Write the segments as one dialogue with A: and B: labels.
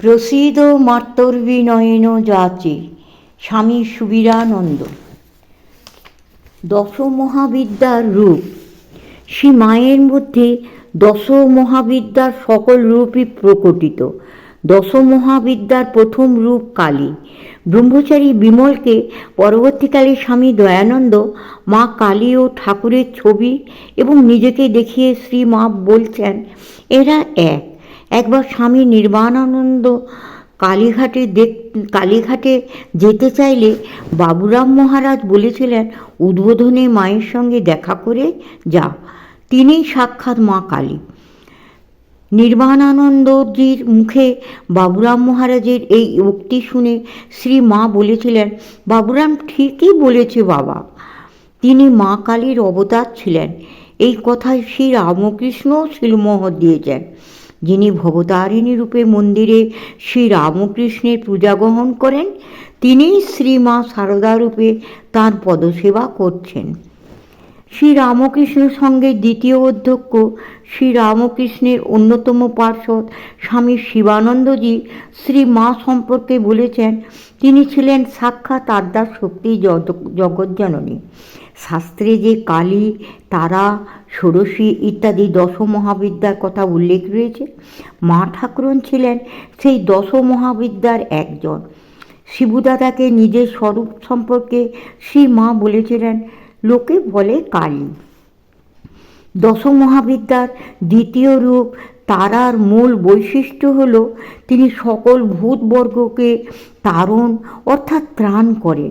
A: প্রসিদ মার্তর্বিনয়ন যাচে, স্বামী সুবিরানন্দ। দশ মহাবিদ্যার রূপ। শ্রী মায়ের মধ্যে দশ মহাবিদ্যার সকল রূপই প্রকটিত। দশ মহাবিদ্যার প্রথম রূপ কালী। ব্রহ্মচারী বিমলকে পরবর্তীকালে স্বামী দয়ানন্দ মা কালী ও ঠাকুরের ছবি এবং নিজেকে দেখিয়ে শ্রী মা বলছেন, এরা এক। একবার স্বামী নির্বাণানন্দ কালীঘাটে দেখ, কালীঘাটে যেতে চাইলে বাবুরাম মহারাজ বলেছিলেন, উদ্বোধনে মায়ের সঙ্গে দেখা করে যা তিনিই সাক্ষাৎ মা কালী। নির্বাণানন্দজির মুখে বাবুরাম মহারাজের এই উক্তি শুনে শ্রী মা বলেছিলেন, বাবুরাম ঠিকই বলেছে বাবা। তিনি মা কালীর অবতার ছিলেন। এই কথায় শ্রী রামকৃষ্ণ শিলমোহর দিয়েছেন। যিনি ভবতারিণী রূপে মন্দিরে শ্রী রামকৃষ্ণের পূজা গ্রহণ করেন, তিনিই শ্রী মা সারদা রূপে তাঁর পদসেবা করছেন। শ্রী রামকৃষ্ণ সঙ্গে দ্বিতীয় অধ্যক্ষ শ্রী রামকৃষ্ণের অন্যতম পার্ষদ স্বামী শিবানন্দজি শ্রী মা সম্পর্কে বলেছেন, তিনি ছিলেন সাক্ষাৎ আদ্যার শক্তি জগজ্জননী শাস্ত্রে যে কালী, তারা, ষোড়শী ইত্যাদি দশ মহাবিদ্যার কথা উল্লেখ রয়েছে। মা ঠাকুরন ছিলেন সেই দশ মহাবিদ্যার একজন। শিবুদাদাকে নিজের স্বরূপ সম্পর্কে শ্রী মা বলেছিলেন, লোকে বলে কালী। দশ মহাবিদ্যার দ্বিতীয় রূপ, তারার মূল বৈশিষ্ট্য হল তিনি সকল ভূতবর্গকে তারণ অর্থাৎ ত্রাণ করেন।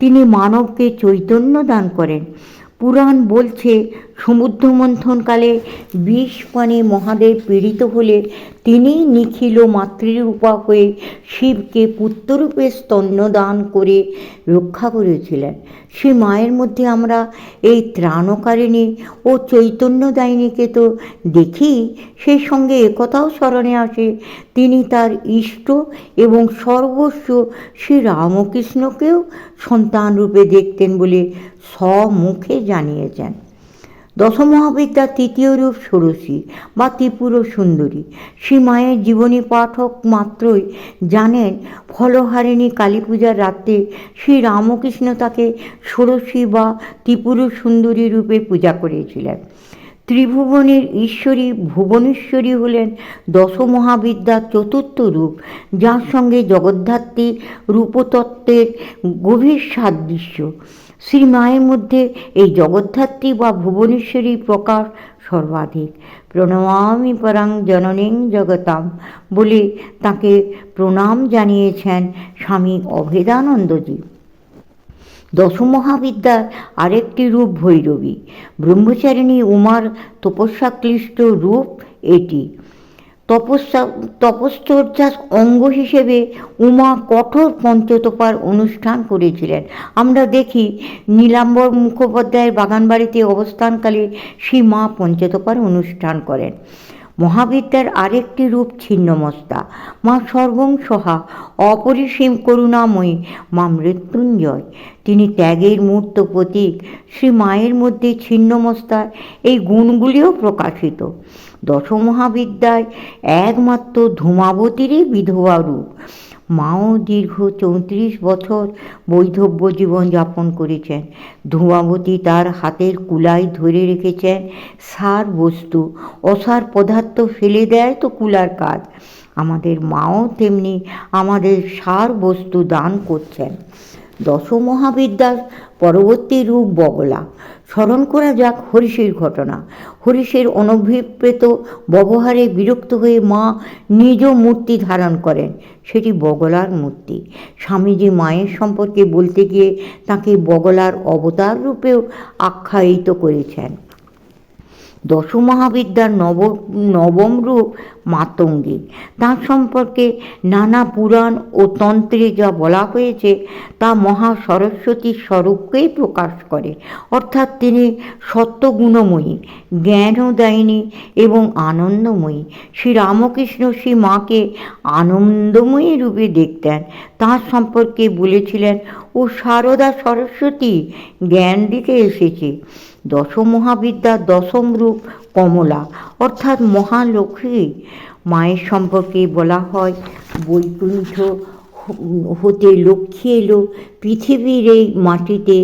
A: তিনি মানবকে চৈতন্য দান করেন। পুরাণ বলছে সমুদ্র মন্থনকালে বিষ পানে মহাদেব পীড়িত হলে তিনি নিখিল মাতৃরূপা হয়ে শিবকে পুত্ররূপে স্তন্যদান করে রক্ষা করেছিলেন। সে মায়ের মধ্যে আমরা এই ত্রাণকারিণী ও চৈতন্যদায়িনীকে তো দেখি, সেই সঙ্গে একথাও স্মরণে আসে, তিনি তার ইষ্ট এবং সর্বস্ব শ্রী রামকৃষ্ণকেও সন্তানরূপে দেখতেন বলে স্বমুখে জানিয়েছেন। দশমহাবিদ্যার তৃতীয় রূপ ষোড়শী বা ত্রিপুর সুন্দরী। শ্রী মায়ের জীবনী পাঠক মাত্রই জানেন ফলহারিণী কালী পূজার রাত্রে শ্রী রামকৃষ্ণ তাকে ষোড়শী বা ত্রিপুর সুন্দরী রূপে পূজা করেছিলেন। ত্রিভুবনের ঈশ্বরী ভুবনেশ্বরী হলেন দশমহাবিদ্যার চতুর্থ রূপ, যার সঙ্গে জগদ্ধাত্রী রূপতত্ত্বের গভীর সাদৃশ্য। শ্রী মায়ের মধ্যে এই জগদ্ধাত্রী বা ভুবনেশ্বরী প্রকাশ সর্বাধিক। প্রণমামি পরাং জননীং জগতাম বলে তাকে প্রণাম জানিয়েছেন স্বামী অভেদানন্দজি। দশমহাবিদ্যার আরেকটি রূপ ভৈরবী। ব্রহ্মচারিণী উমার তপস্যাক্লিষ্ট রূপ এটি। তপস্যা, তপশ্চর্যার অঙ্গ হিসেবে উমা কঠোর পঞ্চতপার অনুষ্ঠান করেছিলেন। আমরা দেখি নীলাম্বর মুখোপাধ্যায়ের বাগানবাড়িতে অবস্থানকালে শ্রী মা পঞ্চতপার অনুষ্ঠান করেন। মহাবিদ্যার আরেকটি রূপ ছিন্নমস্তা। মা সর্বং সহা অপরিসীম করুণাময়ী, মা মৃত্যুঞ্জয়। তিনি ত্যাগের মূর্ত প্রতীক। শ্রী মায়ের মধ্যে ছিন্নমস্তার এই গুণগুলিও প্রকাশিত। দশমহাবিদ্যায় একমাত্র ধূমাবতীরই বিধবা রূপ। মাও দীর্ঘ চৌত্রিশ বছর বৈধব্য জীবন যাপন করেছেন। ধূমাবতী তার হাতের কুলাই ধরে রেখেছেন। সার বস্তু, অসার পদার্থ ফেলে দেয় তো কুলার কাজ। আমাদের মাও তেমনি আমাদের সার বস্তু দান করছেন। দশমহাবিদ্যার পরবর্তী রূপ বগলা। স্মরণ করা যাক হরিষের ঘটনা। হরিষের অনভিপ্রেত ব্যবহারে বিরক্ত হয়ে মা নিজ মূর্তি ধারণ করেন। সেটি বগলার মূর্তি। স্বামীজি মায়ের সম্পর্কে বলতে গিয়ে তাকে বগলার অবতার রূপেও আখ্যায়িত করেছেন। দশমহাবিদ্যার নব, নবম রূপ মাতঙ্গী। তার সম্পর্কে নানা পুরাণ ও তন্ত্রে যা বলা হয়েছে, তা মহা সরস্বতীর স্বরূপকেই প্রকাশ করে। অর্থাৎ তিনি সত্যগুণময়ী, জ্ঞানদায়িনী এবং আনন্দময়ী। শ্রী রামকৃষ্ণ শ্রী মাকে আনন্দময়ী রূপে দেখতেন। তার সম্পর্কে বলেছিলেন, ও সারদা সরস্বতী জ্ঞান দিতে এসেছে। দশমহাবিদ্যার দশম রূপ কমলা। অর্থাৎ মহালক্ষ্মী মায়ের সম্পর্কে বলা হয়, বৈকুণ্ঠ হতে লক্ষ্মী এলো পৃথিবীর এই মাটিতে,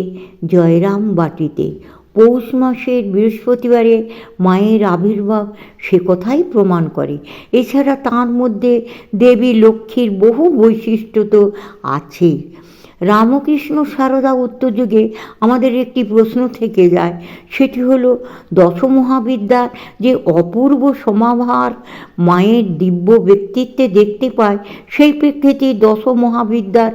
A: জয়রাম বাটিতে। পৌষ মাসের বৃহস্পতিবারে মায়ের আবির্ভাব সে কথাই প্রমাণ করে। এছাড়া তার মধ্যে দেবী লক্ষ্মীর বহু বৈশিষ্ট্য তো আছে রামকৃষ্ণ সারদা উত্তরযুগে আমাদের একটি প্রশ্ন থেকে যায়। সেটি হলো দশমহাবিদ্যার যে অপূর্ব সমাভার মায়ের দিব্য ব্যক্তিত্বে দেখতে পায়, সেই প্রেক্ষিতে দশমহাবিদ্যার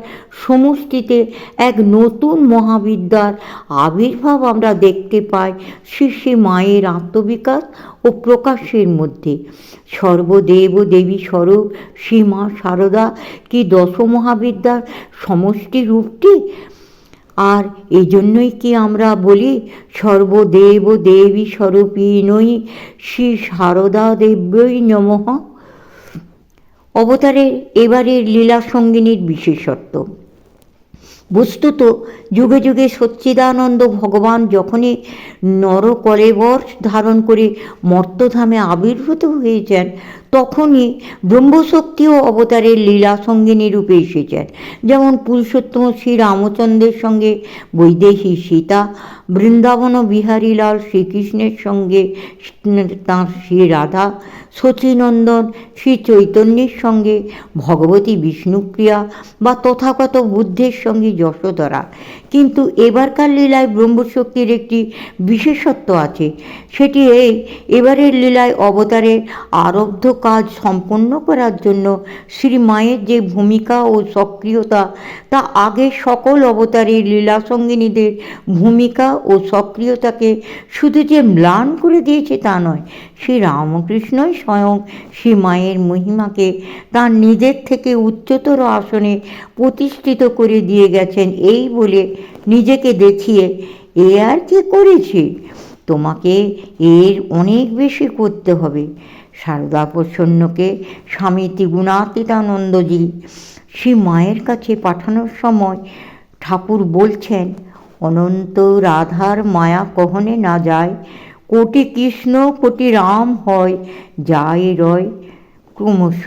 A: সমষ্টিতে এক নতুন মহাবিদ্যার আবির্ভাব আমরা দেখতে পাই। শ্রী শ্রী মায়ের আত্মবিকাশ ও প্রকাশের মধ্যে। সর্বদেব দেবী স্বরূপ শ্রীমা সারদা কি দশমহাবিদ্যার সমষ্টি রূপটি আর এই জন্যই কি আমরা বলি, সর্বদেব দেবী স্বরূপী স্বরূপিণই শ্রী সারদা দেব্যই নমঃ? অবতারের এবারের লীলা সঙ্গিনীর বিশেষত্ব। বস্তুত যুগে যুগে সচ্চিদানন্দ ভগবান যখনই নরকলেবর ধারণ করে মর্তধামে আবির্ভূত হয়েছেন তখনই ব্রহ্মশক্তিও অবতারের লীলা সঙ্গিনী রূপে এসেছেন। যেমন পুরুষোত্তম শ্রী রামচন্দ্রের সঙ্গে বৈদেহী সীতা, বৃন্দাবন বিহারীলাল শ্রীকৃষ্ণের সঙ্গে তাঁর শ্রী রাধা, শচীনন্দন শ্রী চৈতন্যের সঙ্গে ভগবতী বিষ্ণুপ্রিয়া বা তথাগত বুদ্ধের সঙ্গে যশোধরা। কিন্তু এবারকার লীলায় ব্রহ্মশক্তির একটি বিশেষত্ব আছে, সেটি এই, এবারের লীলায় অবতারের আরব্ধ কাজ সম্পন্ন করার জন্য শ্রী মায়ের যে ভূমিকা ও সক্রিয়তা, তা আগে সকল অবতারের লীলা সঙ্গিনীদের ভূমিকা ও সক্রিয়তাকে শুধু যে ম্লান করে দিয়েছে তা নয়, শ্রী রামকৃষ্ণই স্বয়ং শ্রী মায়ের মহিমাকে তার নিজের থেকে উচ্চতর আসনে প্রতিষ্ঠিত করে দিয়ে গেছেন। এই বলে নিজেকে দেখিয়ে, এ আর কি করেছি? তোমাকে এর অনেক বেশি করতে হবে। সারদা প্রসন্নকে স্বামী ত্রিগুণাতীতানন্দজি শ্রী মায়ের কাছে পাঠানোর সময় ঠাকুর বলছেন, অনন্ত রাধার মায়া কহনে না যায়, কোটি কৃষ্ণ কোটি রাম হয়, যায় রয় ক্রমশ।